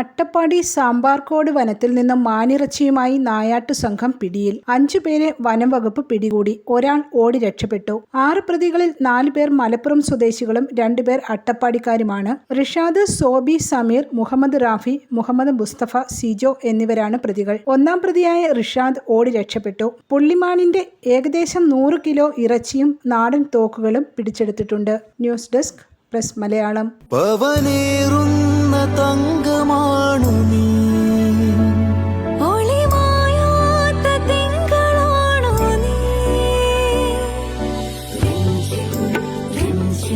അട്ടപ്പാടി സാമ്പാർക്കോട് വനത്തിൽ നിന്നും മാനിറച്ചിയുമായി നായാട്ടു സംഘം പിടിയിൽ അഞ്ചുപേരെ വനം വകുപ്പ് പിടികൂടി ഒരാൾ ഓടി രക്ഷപ്പെട്ടു. ആറ് പ്രതികളിൽ നാല് പേർ മലപ്പുറം സ്വദേശികളും രണ്ടുപേർ അട്ടപ്പാടിക്കാരുമാണ്. റിഷാദ് സോബി സമീർ മുഹമ്മദ് റാഫി മുഹമ്മദ് മുസ്തഫ സിജോ എന്നിവരാണ് പ്രതികൾ. ഒന്നാം പ്രതിയായ റിഷാദ് ഓടി രക്ഷപ്പെട്ടു. പുള്ളിമാനിന്റെ ഏകദേശം നൂറ് കിലോ ഇറച്ചിയും നാടൻ തോക്കുകളും പിടിച്ചെടുത്തിട്ടുണ്ട്. News desk press Malayalam.